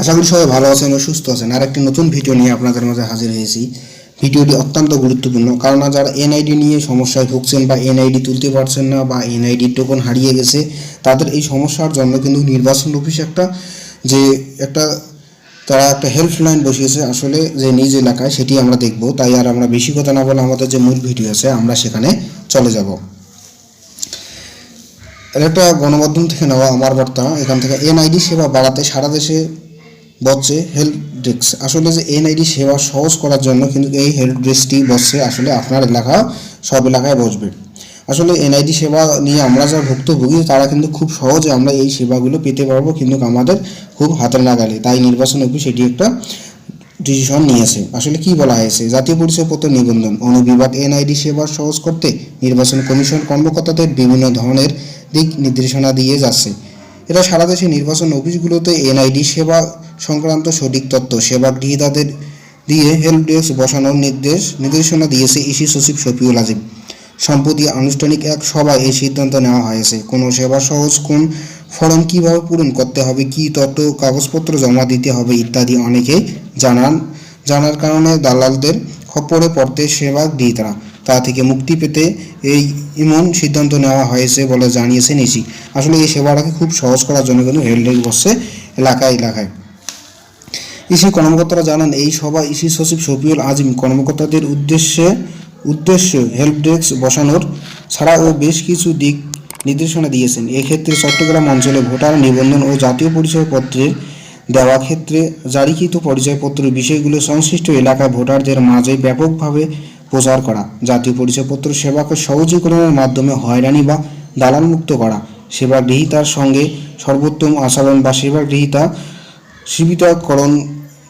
আশা করি সবাই ভালো আছেন ও সুস্থ আছেন। আর একটি নতুন ভিডিও নিয়ে আপনাদের মাঝে হাজির হয়েছি। ভিডিওটি অত্যন্ত গুরুত্বপূর্ণ, কারণ যারা এনআইডি নিয়ে সমস্যায় ভুগছেন বা এনআইডি তুলতে পারছেন না বা এনআইডি টোকন হারিয়ে গেছে, তাদের এই সমস্যার জন্য কিন্তু নির্বাচন অফিস একটা যে একটা তারা একটা হেল্পলাইন বসিয়েছে আসলে যে নিজ এলাকায়, সেটি আমরা দেখব। তাই আর আমরা বেশি কথা না বলে আমাদের যে মূল ভিডিও আছে, আমরা সেখানে চলে যাব। একটা গণমাধ্যম থেকে নেওয়া আমার বার্তা, এখান থেকে এনআইডি সেবা বাড়াতে সারা দেশে বসছে হেল্প ডেস্ক। আসলে যে এনআইডি সেবা সহজ করার জন্য কিন্তু এই হেল্প ডেস্কটি বসছে আসলে আপনার এলাকা, সব এলাকায় বসবে। আসলে এনআইডি সেবা নিয়ে আমরা যারা ভুক্তভোগী, তারা কিন্তু খুব সহজে আমরা এই সেবাগুলো পেতে পারব কিন্তু আমাদের খুব হাতের নাগালে। তাই নির্বাচন অফিস এটি একটা ডিসিশন নিয়েছে। আসলে কি বলা হয়েছে? জাতীয় পরিচয়পত্র নিবন্ধন, অনুবিভাগ এনআইডি সেবা সহজ করতে নির্বাচন কমিশন কর্মকর্তাদের বিভিন্ন ধরনের দিক নির্দেশনা দিয়ে যাচ্ছে। এরা সারা দেশে নির্বাচন অফিসগুলোতে এনআইডি সেবা সংক্রান্ত সঠিক তথ্য। সেবা গৃহীতাদের দিয়ে হেল্প ডেস্ক বসানোর নির্দেশ, নির্দেশনা দিয়েছে ইসি সচিব শফিউল আজিম। সম্প্রতি আনুষ্ঠানিক এক সভায় এই সিদ্ধান্ত নেওয়া হয়েছে। কোনো সেবা সহজ কোন ফর্ম কীভাবে পূরণ করতে হবে, কি তথ্য, কাগজপত্র জমা দিতে হবে ইত্যাদি অনেকেই জানান। জানার কারণে দালালদের খপ্পরে পড়তে সেবা গ্রহীতারা তা থেকে মুক্তি পেতে এই এমন সিদ্ধান্ত নেওয়া হয়েছে বলে জানিয়েছেন ইসি। আসলে এই সেবাটাকে খুব সহজ করার জন্য কিন্তু হেলডেক বসছে এলাকায় এলাকায়। ইসি কর্মকর্তারা জানান, এই সভা ইসি সচিব শফিউল আজিম কর্মকর্তাদের উদ্দেশ্যে, উদ্দেশ্য হেল্প ডেস্ক বসানোর ছাড়াও বেশ কিছু দিক নির্দেশনা দিয়েছেন। এক্ষেত্রে চট্টগ্রাম অঞ্চলে ভোটার নিবন্ধন ও জাতীয় পরিচয়পত্রের দেওয়া ক্ষেত্রে জারিকৃত পরিচয়পত্রের বিষয়গুলো সংশ্লিষ্ট এলাকায় ভোটারদের মাঝে ব্যাপকভাবে প্রচার করা, জাতীয় পরিচয়পত্র সেবাকে সহজীকরণের মাধ্যমে হয়রানি বা দালাল মুক্ত করা সেবা গ্রহীতার সঙ্গে সর্বোত্তম আচরণ বা সেবা গ্রহীতা সীমিতকরণ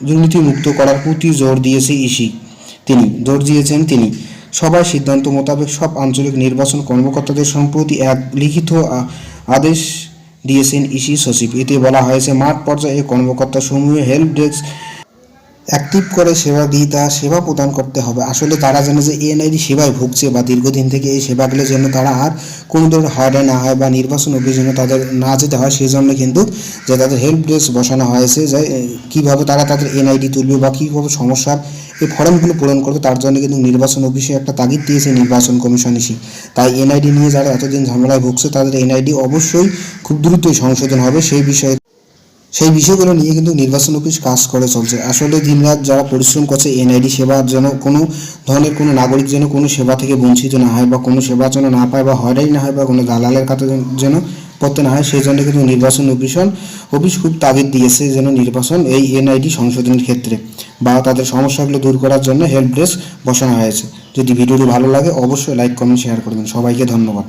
দুর্নীতিমুক্ত করার প্রতি জোর দিয়েছে ইসি। তিনি, জোর দিয়েছেন তিনি। সবার সিদ্ধান্ত মোতাবেক সব আঞ্চলিক নির্বাচন কর্মকর্তাদের সম্প্রতি এক লিখিত আদেশ দিয়েছেন ইসি সচিব। এতে বলা হয়েছে, মাঠ পর্যায়ে কর্মকর্তা সমূহে হেল্প ডেস্ক অ্যাক্টিভ করে সেবা গ্রহীতা সেবা প্রদান করতে হবে। আসলে তারা যেন যে এনআইডি সেবায় ভুগছে বা দীর্ঘদিন থেকে এই সেবাগুলো যেন তারা আর কোনো ধরনের হয়রানি না হয় বা নির্বাচন অফিস যেন তাদের না যেতে হয় সেই জন্য কিন্তু যে তাদের হেল্প ডেস্ক বসানো হয়েছে যে কীভাবে তারা তাদের এনআইডি তুলবে বা কীভাবে সমস্যার এই ফর্মগুলো পূরণ করবে, তার জন্য কিন্তু নির্বাচন অফিসে একটা তাগিদ দিয়েছে নির্বাচন কমিশন ইসি তাই এনআইডি নিয়ে যারা এতদিন ঝামেলায় ভুগছে, তাদের এনআইডি অবশ্যই খুব দ্রুতই সংশোধন হবে। সেই বিষয়ে সেই বিষয়গুলো নিয়ে কিন্তু নির্বাচন অফিস কাজ করে চলছে। আসলে দিনরাত যারা পরিশ্রম করছে, এনআইডি সেবার যেন কোনো ধরনের কোনো নাগরিক যেন কোনো সেবা থেকে বঞ্চিত না হয় বা কোনো সেবা যেন না পায় বা হয়রানি না হয় বা কোনো দালালের কাছে যেন পড়তে না হয়, সেই জন্য কিন্তু নির্বাচন অফিসন অফিস খুব তাগিদ দিয়েছে যেন নির্বাচন এই এনআইডি সংশোধনের ক্ষেত্রে বা তাদের সমস্যাগুলো দূর করার জন্য হেল্প ডেস্ক বসানো হয়েছে। যদি ভিডিওটি ভালো লাগে, অবশ্যই লাইক কমেন্ট শেয়ার করবেন সবাইকে ধন্যবাদ।